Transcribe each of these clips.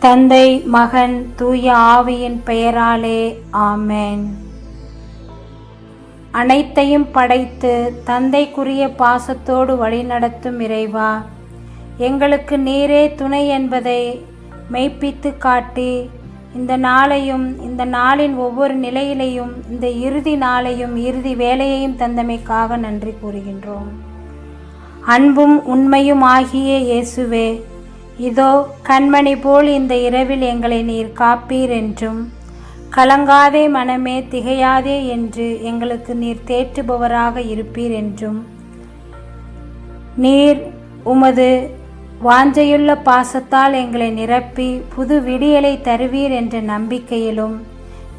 தந்தை மகன் தூய ஆவியின் பெயராலே ஆமென். அனைத்தையும் படைத்து தந்தைக்குரிய பாசத்தோடு வழிநடத்தும் இறைவா எங்களுக்கு நீரே துணை என்பதை மெய்ப்பித்து காட்டி இந்த நாளையும் இந்த நாளின் ஒவ்வொரு நிலையிலையும் இந்த இறுதி நாளையும் இறுதி வேலையையும் தந்தமைக்காக நன்றி கூறுகின்றோம். அன்பும் உண்மையும் ஆகிய இயேசுவே இதோ கண்மணி போல் இந்த இரவில் எங்களை நீர் காப்பீர் என்றும் கலங்காதே மனமே திகையாதே என்று எங்களுக்கு நீர் தேற்றுபவராக இருப்பீர் என்றும் நீர் உமது வாஞ்சையுள்ள பாசத்தால் எங்களை நிரப்பி புது விடியலை தருவீர் என்ற நம்பிக்கையிலும்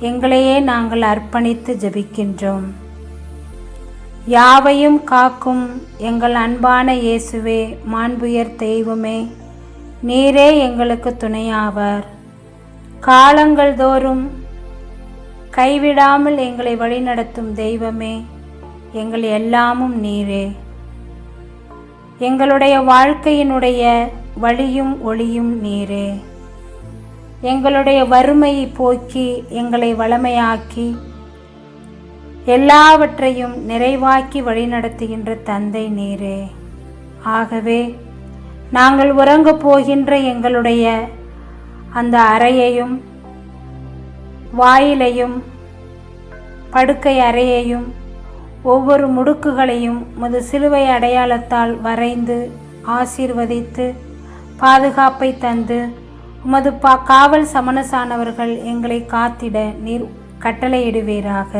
எங்களையே நாங்கள் அர்ப்பணித்து ஜெபிக்கின்றோம். யாவையும் காக்கும் எங்கள் அன்பான இயேசுவே மாண்புயர் தெய்வமே நீரே எங்களுக்கு துணையாவார். காலங்கள் தோறும் கைவிடாமல் எங்களை வழிநடத்தும் தெய்வமே எங்கள் எல்லாமும் நீரே. எங்களுடைய வாழ்க்கையினுடைய வழியும் ஒளியும் நீரே. எங்களுடைய வறுமையை போக்கி எங்களை வளமையாக்கி எல்லாவற்றையும் நிறைவாக்கி வழிநடத்துகின்ற தந்தை நீரே. ஆகவே நாங்கள் உறங்கப் போகின்ற எங்களுடைய அந்த அறையையும் வாயிலையும் படுக்கை அறையையும் ஒவ்வொரு முடுக்குகளையும் முது சிலுவை அடையாளத்தால் வரைந்து ஆசீர்வதித்து பாதுகாப்பை தந்து உமது பா காவல் சமணசானவர்கள் எங்களை காத்திட நீர் கட்டளையிடுவீராக.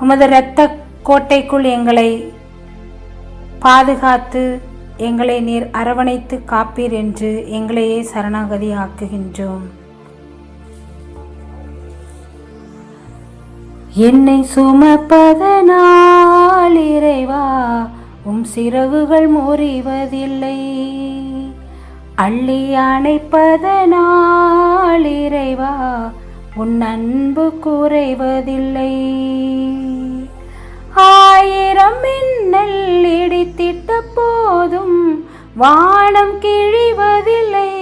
உமது இரத்த கோட்டைக்குள் எங்களை பாதுகாத்து எங்களை நீர் அரவணைத்து காப்பீர் என்று எங்களையே சரணாகதி ஆக்குகின்றோம் என்னை சுமப்பதனால் இறைவா உம் சிறகுகள் முறிவதில்லை. அள்ளி அணைப்பதனால் இறைவா உன் அன்பு குறைவதில்லை. ஆயிரம் மின்னல் இடித்திட்ட போதும் வானம் கிழிவதில்லை.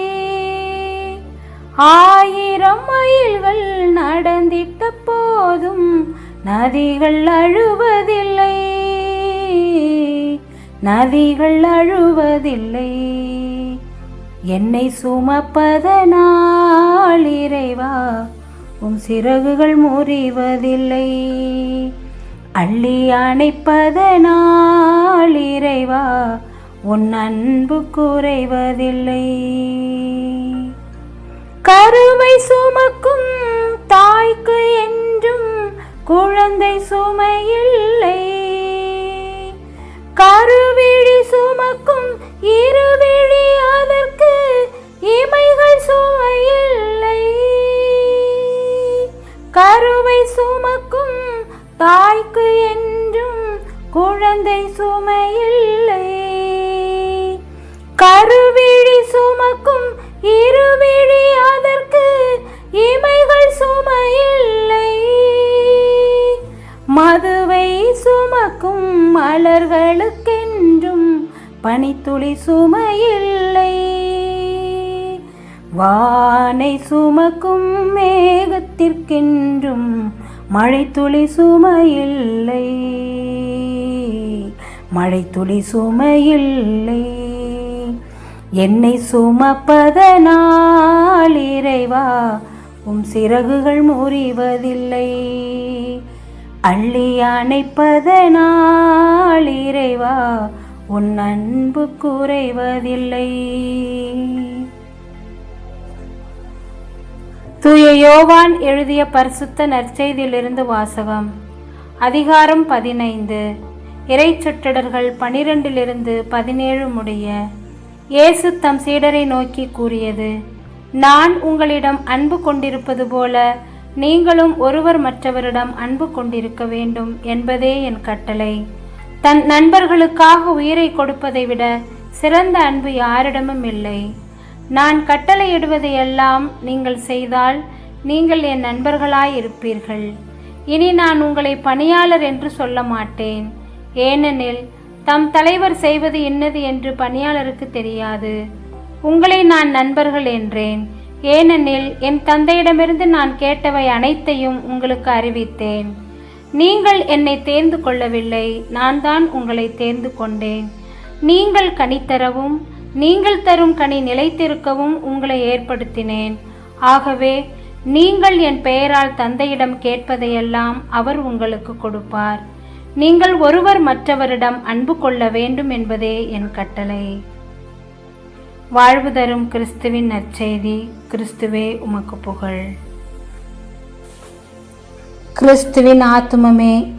ஆயிரம் மைல்கள் நடந்திட்ட போதும் நதிகள் அழுவதில்லை. நதிகள் அழுவதில்லை. என்னை சுமப்பதனால் இறைவா உம் சிறகுகள் முறிவதில்லை. அள்ளி அணைப்பதனால் இறைவா உன் அன்பு குறைவதில்லை. கருவை சுமக்கும் தாய்க்கு என்றும் குழந்தை சுமையில்லை. கருவிழி சுமக்கும் இருவிழி அதற்கு மலர்களுக்கென்றும் பனித்துளி சுமையில்லை. வானை சுமக்கும் மேகத்திற்கென்றும் மழைத்துளி சுமையில்லை. மழைத்துளி சுமையில்லை. என்னை சுமப்பதனால் இறைவா உம் சிறகுகள் முறிவதில்லை. அள்ளி அணைப்பதனால் இறைவா உன் அன்பு குறைவதில்லை. தூய யோவான் எழுதிய பரிசுத்த நற்செய்தியிலிருந்து வாசகம் அதிகாரம் பதினைந்து. இறை சொற்றடர்கள் பனிரெண்டிலிருந்து பதினேழு முடிய இயேசு தம் சீடரை நோக்கி கூறியது நான் உங்களிடம் அன்பு கொண்டிருப்பது போல நீங்களும் ஒருவர் மற்றவரிடம் அன்பு கொண்டிருக்க வேண்டும் என்பதே என் கட்டளை. தன் நண்பர்களுக்காக உயிரை கொடுப்பதை விட சிறந்த அன்பு யாரிடமும் இல்லை. நான் கட்டளையிடுவதையெல்லாம் நீங்கள் செய்தால் நீங்கள் என் நண்பர்களாய் இருப்பீர்கள். இனி நான் உங்களை பணியாளர் என்று சொல்ல மாட்டேன். ஏனெனில் தம் தலைவர் செய்வது என்னது என்று பணியாளருக்கு தெரியாது. உங்களை நான் நண்பர்கள் என்றேன். ஏனெனில் என் தந்தையிடமிருந்து நான் கேட்டவை அனைத்தையும் உங்களுக்கு அறிவித்தேன். நீங்கள் என்னை தேர்ந்து கொள்ளவில்லை நான் தான் உங்களை தேர்ந்து கொண்டேன். நீங்கள் கனி தரவும் நீங்கள் தரும் கனி நிலைத்திருக்கவும் உங்களை ஏற்படுத்தினேன். ஆகவே நீங்கள் என் பெயரால் தந்தையிடம் கேட்பதையெல்லாம் அவர் உங்களுக்கு கொடுப்பார். நீங்கள் ஒருவர் மற்றவரிடம் அன்பு கொள்ள வேண்டும் என்பதே என் கட்டளை. வாழ்வு தரும் கிறிஸ்துவின் நற்செய்தி கிறிஸ்துவே உமக்கு புகழ். கிறிஸ்துவின் ஆத்துமமே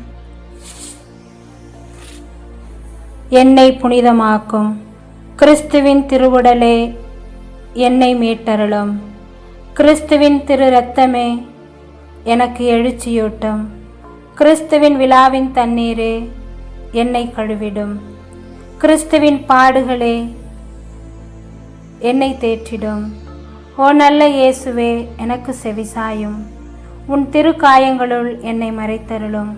என்னை புனிதமாக்கும். கிறிஸ்துவின் திருவுடலே என்னை மீட்டருளும். கிறிஸ்துவின் திரு ரத்தமே எனக்கு எழுச்சியூட்டும். கிறிஸ்துவின் விழாவின் தண்ணீரே என்னை கழுவிடும். கிறிஸ்துவின் பாடுகளே என்னை தேற்றிடும். ஓ நல்ல இயேசுவே எனக்கு செவிசாயும் உன் திருக்காயங்களுள் என்னை மறைத்தருளும்.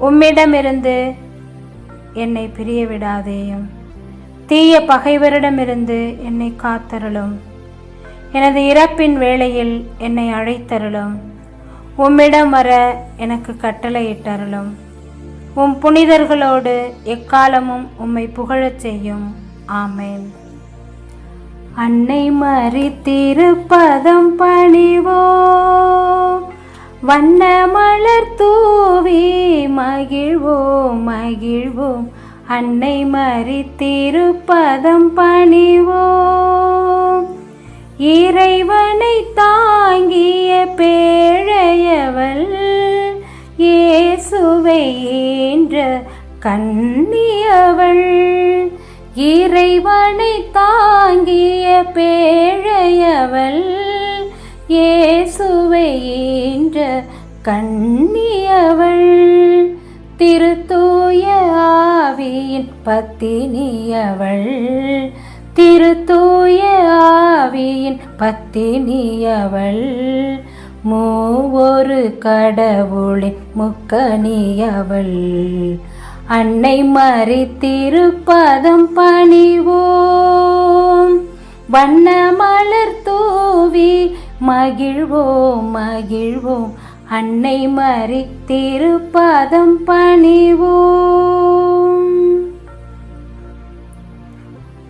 உம்மிடமிருந்து என்னை பிரிய விடாதேயும் தீய பகைவரிடமிருந்து என்னை காத்தருளும். எனது இறப்பின் வேளையில் என்னை அழைத்தருளும். உம்மிடம் வர எனக்கு கட்டளையிட்டருளும். உம் புனிதர்களோடு எக்காலமும் உம்மை புகழச் செய்யும். ஆமேன். அன்னை மறித்திருப்பதம் பணிவோம். வண்ண மலர் தூவி மகிழ்வோம் மகிழ்வோம். அன்னை மறித்திருப்பதம் பணிவோம். இறைவனை தாங்கிய பேழையவள் இயேசுவை என்ற கண்ணியவள். இறைவனை தாங்கிய பேழையவள் இயேசுவை ஈன்ற கண்ணியவள். திருத்தூய ஆவியின் பத்தினியவள் திருத்தூய ஆவியின் பத்தினியவள். மூவொரு கடவுளின் முக்கணியவள் அன்னை மறித்திருப்பதம் பணிவோம். வண்ண மலர் தூவி மகிழ்வோம் மகிழ்வோம். அன்னை மறித்திருப்பதம் பணிவோம்.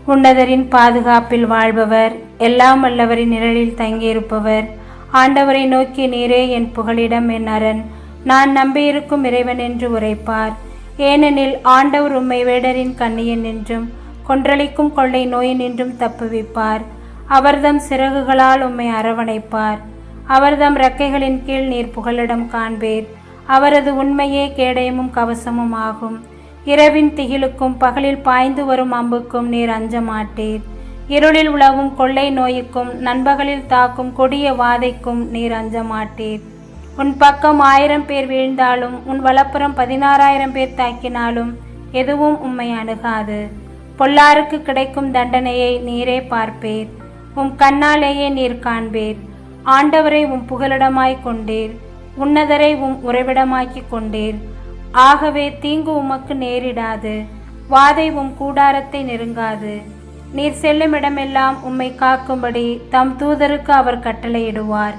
உன்னதரின் பாதுகாப்பில் வாழ்பவர் எல்லாம் வல்லவரின் நிழலில் தங்கியிருப்பவர். ஆண்டவரை நோக்கி நீரே என் புகழிடம் என் அரண். நான் நம்பியிருக்கும் இறைவன் என்று உரைப்பார். ஏனெனில் ஆண்டவர் உம்மை வேடரின் கண்ணியன் என்றும் கொன்றளிக்கும் கொள்ளை நோயினின்றும் தப்புவிப்பார். அவர்தம் சிறகுகளால் உம்மை அரவணைப்பார். அவர்தம் இறக்கைகளின் கீழ் நீர் புகலிடம் காண்பீர். அவரது உண்மையே கேடயமும் கவசமும் ஆகும். இரவின் திகிலுக்கும் பகலில் பாய்ந்து வரும் அம்புக்கும் நீர் அஞ்ச மாட்டீர் இருளில் உழவும் கொள்ளை நோய்க்கும் நண்பகலில் தாக்கும் கொடிய வாதைக்கும் நீர் அஞ்ச மாட்டீர் உன் பக்கம் ஆயிரம் பேர் வீழ்ந்தாலும் உன் வலப்புறம் பதினாறாயிரம் பேர் தாக்கினாலும் எதுவும் உம்மை அணுகாது. பொல்லாருக்கு கிடைக்கும் தண்டனையை நீரே பார்ப்பீர். உம் கண்ணாலேயே நீர் காண்பீர். ஆண்டவரை உம் புகலிடமாய் கொண்டீர். உன்னதரை உம் உறைவிடமாக்கிக் கொண்டீர். ஆகவே தீங்கு உமக்கு நேரிடாது. வாதை உம் கூடாரத்தை நெருங்காது. நீர் செல்லும் இடமெல்லாம் உம்மை காக்கும்படி தம் தூதருக்கு அவர் கட்டளையிடுவார்.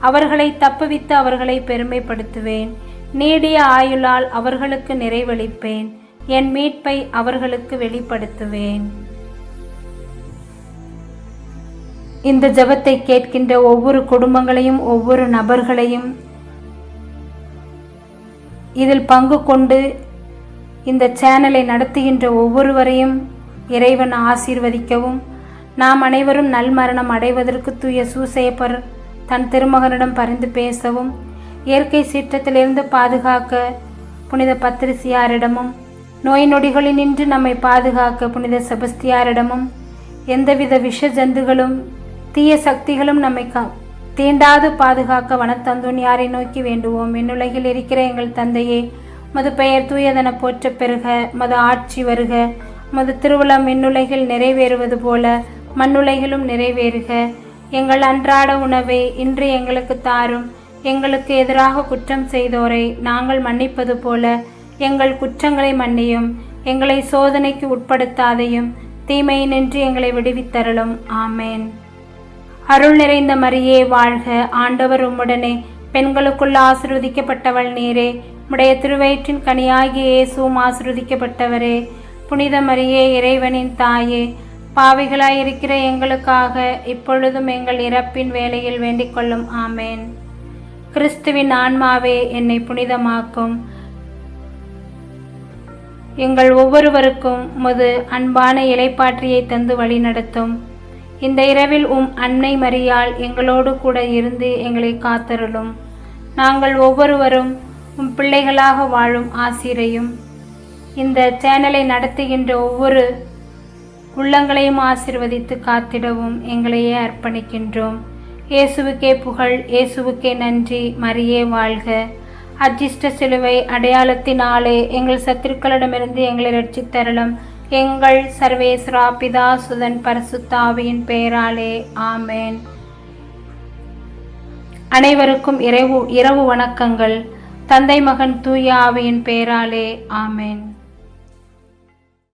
அவர்களை தப்புவித்து அவர்களை பெருமைப்படுத்துவேன். நீடிய ஆயுளால் அவர்களுக்கு நிறைவளிப்பேன். என் மீட்பை அவர்களுக்கு வெளிப்படுத்துவேன். இந்த ஜெபத்தை கேட்கின்ற ஒவ்வொரு குடும்பங்களையும் ஒவ்வொரு நபர்களையும் இதில் பங்கு கொண்டு இந்த சேனலை நடத்துகின்ற ஒவ்வொருவரையும் இறைவன் ஆசீர்வதிக்கவும். நாம் அனைவரும் நல்மரணம் அடைவதற்கு தூய சூசேபர் தன் திருமகனிடம் பரிந்து பேசவும் இயற்கை சீற்றத்திலிருந்து பாதுகாக்க புனித பத்திரிசியாரிடமும் நோய் நொடிகளினின்று நம்மை பாதுகாக்க புனித செபஸ்தியாரிடமும் எந்தவித விஷ ஜந்துகளும் தீய சக்திகளும் நம்மை கா தீண்டாது பாதுகாக்க வனத்தந்துன்யாரை நோக்கி வேண்டுவோம். என்னுலகில் இருக்கிற எங்கள் தந்தையே மது பெயர் தூயதன போற்ற பெறுக மது ஆட்சி வருக மது திருவிழா விண்ணுலகில் நிறைவேறுவது போல மண்ணுலகிலும் நிறைவேறுக. எங்கள் அன்றாட உணவை இன்று எங்களுக்கு தாரும். எங்களுக்கு எதிராக குற்றம் செய்தோரை நாங்கள் மன்னிப்பது போல எங்கள் குற்றங்களை மன்னியும். எங்களை சோதனைக்கு உட்படுத்தாதையும் தீமையினின்று எங்களை விடுவித்தருளும். ஆமேன். அருள் நிறைந்த மரியே வாழ்க. ஆண்டவர் உம்முடனே. பெண்களுக்குள் ஆசிர்வதிக்கப்பட்டவள் நீரே. உடைய திருவயிற்றின் கனியாகிய இயேசுவும் ஆசிர்வதிக்கப்பட்டவரே. புனித மரியே இறைவனின் தாயே. பாவிகளாயிருக்கிற எங்களுக்காக இப்பொழுதும் எங்கள் இறப்பின் வேலையில் வேண்டிக் கொள்ளும் ஆமேன். கிறிஸ்துவின் ஆன்மாவே என்னை புனிதமாக்கும். எங்கள் ஒவ்வொருவருக்கும் உமது அன்பான இலைப்பாற்றியை தந்து வழிநடத்தும். இந்த இரவில் உம் அன்னை மரியால் எங்களோடு கூட இருந்து எங்களை காத்தருளும். நாங்கள் ஒவ்வொருவரும் உம் பிள்ளைகளாக வாழும் ஆசிரையும். இந்த சேனலை நடத்துகின்ற ஒவ்வொரு உள்ளங்களையும் ஆசிர்வதித்து காத்திடவும் எங்களையே அர்ப்பணிக்கின்றோம். இயேசுவுக்கே புகழ் இயேசுவுக்கே நன்றி. மரியே வாழ்க. அஜிஷ்ட சிலுவை அடையாளத்தினாலே எங்கள் சத்துருக்களிடமிருந்து எங்களை ரட்சித்தரலும் எங்கள் சர்வேஸ்வரா பிதா சுதன் பரசுத்தாவியின் பெயராலே. ஆமேன். அனைவருக்கும் இரவு இரவு வணக்கங்கள். தந்தை மகன் தூய ஆவியின் பெயராலே. ஆமேன்.